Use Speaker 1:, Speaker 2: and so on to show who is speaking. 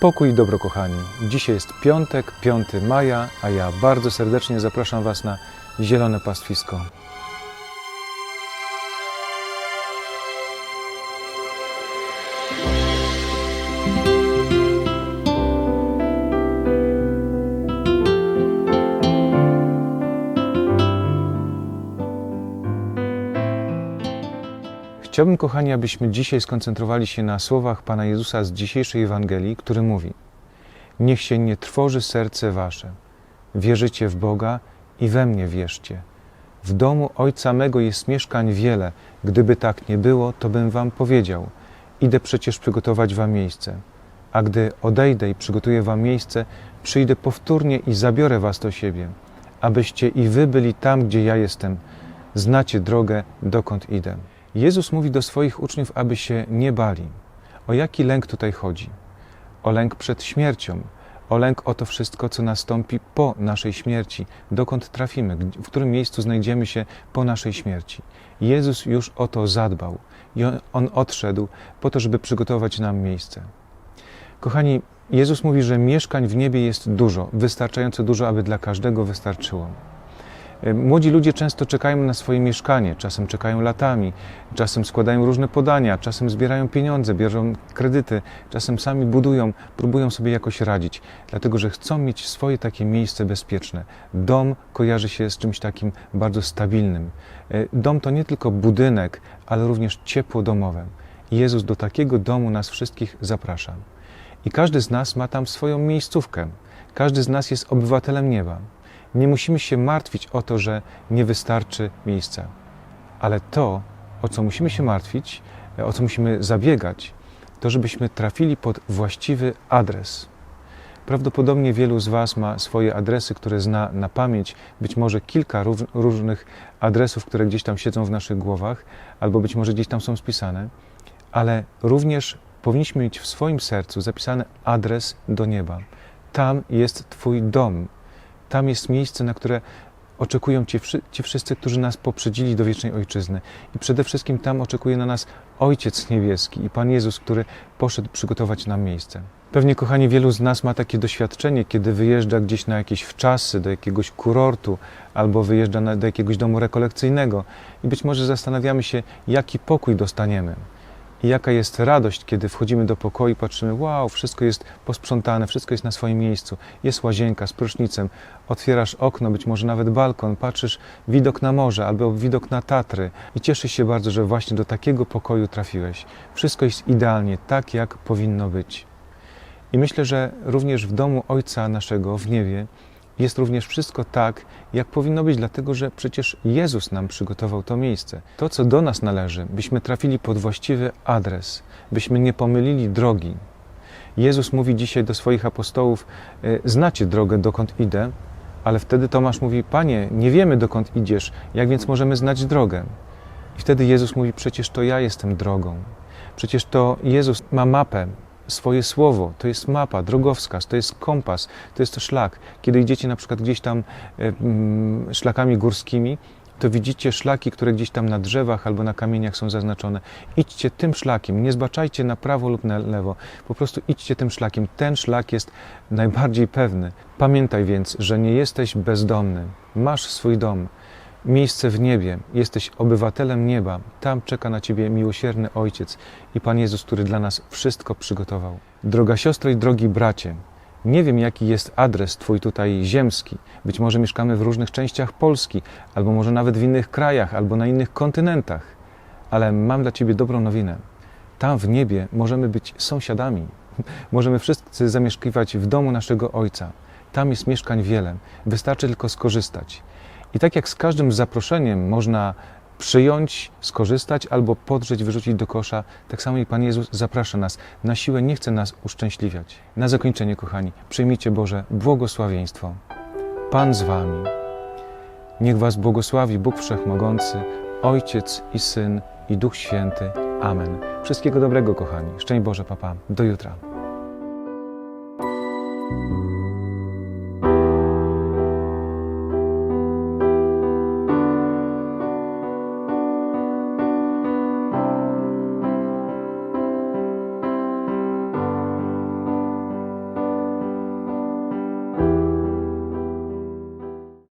Speaker 1: Pokój i dobro, kochani. Dzisiaj jest piątek, 5 maja, a ja bardzo serdecznie zapraszam Was na Zielone Pastwisko. Chciałbym, kochani, abyśmy dzisiaj skoncentrowali się na słowach Pana Jezusa z dzisiejszej Ewangelii, który mówi: Niech się nie trwoży serce wasze. Wierzycie w Boga i we mnie wierzcie. W domu Ojca mego jest mieszkań wiele. Gdyby tak nie było, to bym wam powiedział: Idę przecież przygotować wam miejsce. A gdy odejdę i przygotuję wam miejsce, przyjdę powtórnie i zabiorę was do siebie, abyście i wy byli tam, gdzie ja jestem. Znacie drogę, dokąd idę. Jezus mówi do swoich uczniów, aby się nie bali. O jaki lęk tutaj chodzi? O lęk przed śmiercią, o lęk o to wszystko, co nastąpi po naszej śmierci, dokąd trafimy, w którym miejscu znajdziemy się po naszej śmierci. Jezus już o to zadbał i on, odszedł po to, żeby przygotować nam miejsce. Kochani, Jezus mówi, że mieszkań w niebie jest dużo, wystarczająco dużo, aby dla każdego wystarczyło. Młodzi ludzie często czekają na swoje mieszkanie, czasem czekają latami, czasem składają różne podania, czasem zbierają pieniądze, biorą kredyty, czasem sami budują, próbują sobie jakoś radzić, dlatego że chcą mieć swoje takie miejsce bezpieczne. Dom kojarzy się z czymś takim bardzo stabilnym. Dom to nie tylko budynek, ale również ciepło domowe. Jezus do takiego domu nas wszystkich zaprasza. I każdy z nas ma tam swoją miejscówkę. Każdy z nas jest obywatelem nieba. Nie musimy się martwić o to, że nie wystarczy miejsca. Ale to, o co musimy się martwić, o co musimy zabiegać, to żebyśmy trafili pod właściwy adres. Prawdopodobnie wielu z Was ma swoje adresy, które zna na pamięć, być może kilka różnych adresów, które gdzieś tam siedzą w naszych głowach, albo być może gdzieś tam są spisane, ale również powinniśmy mieć w swoim sercu zapisany adres do nieba. Tam jest Twój dom, tam jest miejsce, na które oczekują ci, ci wszyscy, którzy nas poprzedzili do wiecznej Ojczyzny. I przede wszystkim tam oczekuje na nas Ojciec Niebieski i Pan Jezus, który poszedł przygotować nam miejsce. Pewnie, kochani, wielu z nas ma takie doświadczenie, kiedy wyjeżdża gdzieś na jakieś wczasy, do jakiegoś kurortu, albo wyjeżdża do jakiegoś domu rekolekcyjnego i być może zastanawiamy się, jaki pokój dostaniemy. I jaka jest radość, kiedy wchodzimy do pokoju i patrzymy, wow, wszystko jest posprzątane, wszystko jest na swoim miejscu. Jest łazienka z prysznicem, otwierasz okno, być może nawet balkon, patrzysz widok na morze albo widok na Tatry i cieszysz się bardzo, że właśnie do takiego pokoju trafiłeś. Wszystko jest idealnie, tak jak powinno być. I myślę, że również w domu Ojca naszego w niebie jest również wszystko tak, jak powinno być, dlatego że przecież Jezus nam przygotował to miejsce. To, co do nas należy, byśmy trafili pod właściwy adres, byśmy nie pomylili drogi. Jezus mówi dzisiaj do swoich apostołów: Znacie drogę, dokąd idę, ale wtedy Tomasz mówi: Panie, nie wiemy, dokąd idziesz, jak więc możemy znać drogę? I wtedy Jezus mówi: Przecież to ja jestem drogą. Przecież to Jezus ma mapę, swoje słowo, to jest mapa, drogowskaz, to jest kompas, to jest to szlak. Kiedy idziecie na przykład gdzieś tam e, szlakami górskimi, to widzicie szlaki, które gdzieś tam na drzewach albo na kamieniach są zaznaczone. Idźcie tym szlakiem, nie zbaczajcie na prawo lub na lewo, po prostu idźcie tym szlakiem. Ten szlak jest najbardziej pewny. Pamiętaj więc, że nie jesteś bezdomny, masz swój dom miejsce w niebie, jesteś obywatelem nieba. Tam czeka na ciebie miłosierny Ojciec i Pan Jezus, który dla nas wszystko przygotował. Droga siostro i drogi bracie, nie wiem, jaki jest adres Twój tutaj ziemski. Być może mieszkamy w różnych częściach Polski, albo może nawet w innych krajach, albo na innych kontynentach. Ale mam dla Ciebie dobrą nowinę. Tam w niebie możemy być sąsiadami. Możemy wszyscy zamieszkiwać w domu naszego Ojca. Tam jest mieszkań wiele. Wystarczy tylko skorzystać. I tak jak z każdym zaproszeniem można przyjąć, skorzystać albo podrzeć, wyrzucić do kosza, tak samo i Pan Jezus zaprasza nas. Na siłę nie chce nas uszczęśliwiać. Na zakończenie, kochani, przyjmijcie Boże błogosławieństwo. Pan z Wami. Niech Was błogosławi Bóg Wszechmogący, Ojciec i Syn i Duch Święty. Amen. Wszystkiego dobrego, kochani. Szczęść Boże, papa. Do jutra.